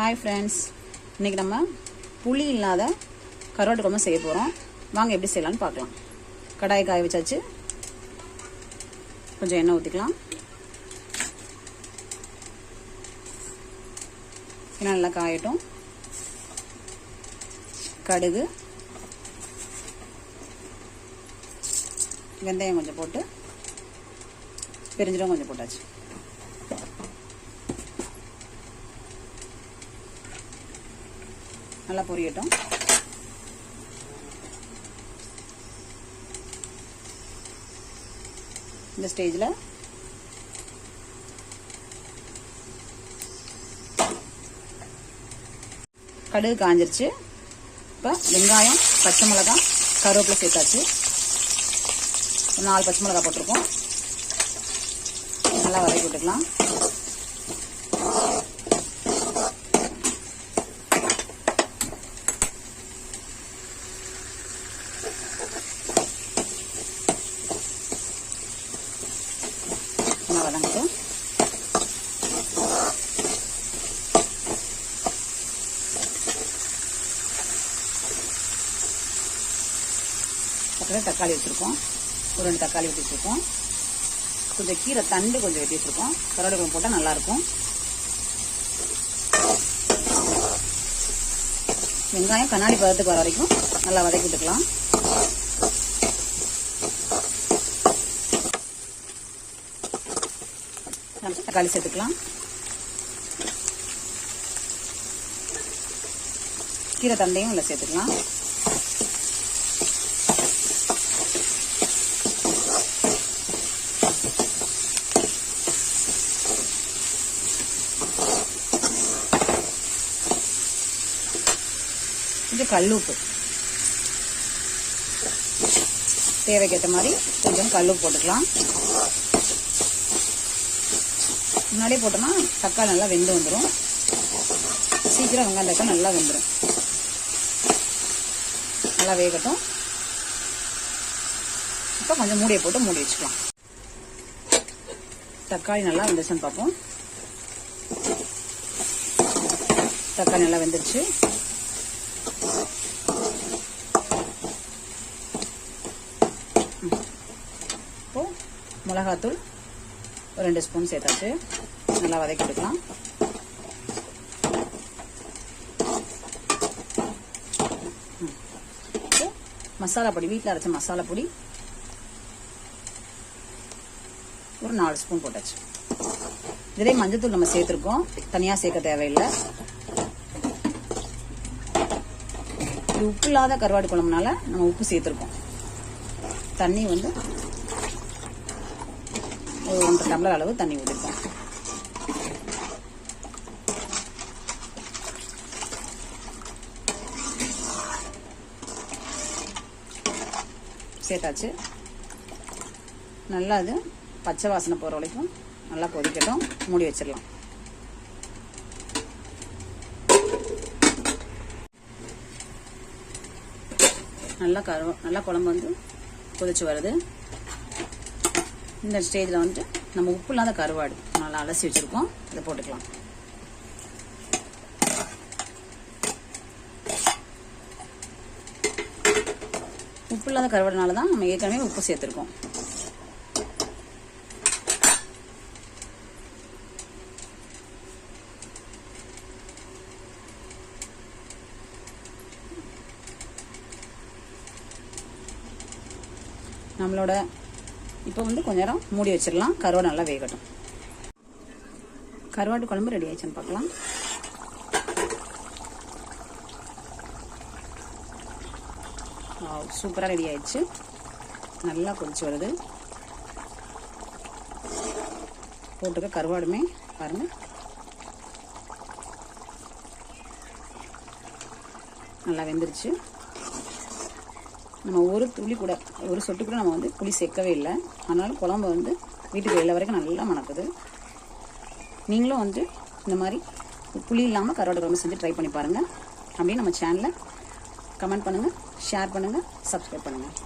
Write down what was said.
Hi friends இன்றைக்கி நம்ம புளி இல்லாத கருவாட்டு குழம்பு செய்ய போகிறோம் வாங்க எப்படி செய்யலான்னு பார்க்கலாம். கடாயை காய வச்சாச்சு. கொஞ்சம் எண்ணெய் ஊற்றிக்கலாம் எண்ணெய் நல்லா காயட்டும். கடுகு. வெந்தயம் கொஞ்சம் போட்டு பெருஞ்சிடம் கொஞ்சம் போட்டாச்சு. நல்லா பொரியட்டும். இந்த ஸ்டேஜில். கடுகு காஞ்சிருச்சு. இப்போ வெங்காயம் பச்சை மிளகாய் கருவேப்பிலை சேர்த்தாச்சு. ஒரு நாலு பச்சை மிளகாய் போட்டிருக்கோம். நல்லா வதக்கி விட்டுக்கலாம் நல்லா வதங்கட்டும் பக்கத்தில் தக்காளி வச்சுருக்கோம். ஒரு ரெண்டு தக்காளி வெட்டி வச்சுருக்கோம். கொஞ்சம் கீரை தண்டு கொஞ்சம் வெட்டி வச்சுருக்கோம். கருவேப்பிலை போட்டால் நல்லாயிருக்கும் வெங்காயம் கண்ணாடி பதத்துக்கு வர வரைக்கும் நல்லா வதக்கி விட்டுக்கலாம். தக்காளி சேர்த்துக்கலாம். கீரை தண்டையும் உள்ள சேர்த்துக்கலாம். கொஞ்சம் கல்லுப்பு. தேவைக்கேற்ற மாதிரி கொஞ்சம் கல்லுப்பு போட்டுக்கலாம். முன்னாடியே போட்டோம்னா தக்காளி நல்லா வெந்து வந்துடும் சீக்கிரம் வெங்காயம் தக்காளி நல்லா வெந்துடும் நல்லா வேகட்டும். இப்போ கொஞ்சம் மூடியை போட்டு மூடி வச்சுக்கலாம். தக்காளி நல்லா வெந்துச்சுன்னு பார்ப்போம். தக்காளி நல்லா வெந்துருச்சு இப்போ மிளகாத்தூள் ஒரு ரெண்டு ஸ்பூன் சேர்த்தாச்சு. நல்லா வதக்கி எடுக்கலாம். மசாலா பொடி வீட்டில் அரைச்ச மசாலா பொடி ஒரு நாலு ஸ்பூன் போட்டாச்சு. இதே மஞ்சத்தூள் நம்ம சேர்த்துருக்கோம். தனியாக சேர்க்க தேவையில்லை. இது உப்பு இல்லாத கருவாடு குழம்புனால நம்ம உப்பு சேர்த்துருக்கோம். தண்ணி வந்து ஒரு ஒன்றரை டம்ளர் அளவு தண்ணி ஊற்றிருக்கோம் சேர்த்தாச்சு. நல்லா அது பச்சை வாசனை போகிற வரைக்கும் நல்லா கொதிக்கட்டும். மூடி வச்சிடலாம். நல்லா கரு நல்லா குழம்பு வந்து கொதிச்சு வருது. இந்த ஸ்டேஜில் வந்துட்டு நம்ம உப்பு இல்லாத கருவாடு நல்லா அலசி வச்சுருக்கோம். இதை போட்டுக்கலாம். உப்பு இல்லாத கருவாடுனால தான் நம்ம ஏற்கனவே உப்பு சேர்த்துருக்கோம். நம்மளோட இப்போ வந்து கொஞ்ச நேரம் மூடி வச்சிடலாம். கருவாடு நல்லா வேகட்டும். கருவாட்டு குழம்பு ரெடி ஆயிடுச்சுன்னு பார்க்கலாம். சூப்பராக ரெடி ஆயிடுச்சு. நல்லா கொதிச்சு வருது. போட்டுக்க கருவாடுமே பாருங்க. நல்லா வெந்துருச்சு. நம்ம ஒரு துளி கூட ஒரு சொட்டு கூட நம்ம வந்து புளி சேர்க்கவே இல்லை. அதனால் குழம்பு வந்து வீட்டுக்கு வெளில வரைக்கும் நல்லா மணக்குது. நீங்களும் வந்து இந்த மாதிரி புளி இல்லாமல் கருவாடு குழம்பு செஞ்சு ட்ரை பண்ணி பாருங்கள் அப்படின்னு நம்ம சேனலை கமெண்ட் பண்ணுங்கள் ஷேர் பண்ணுங்கள் சப்ஸ்கிரைப் பண்ணுங்கள்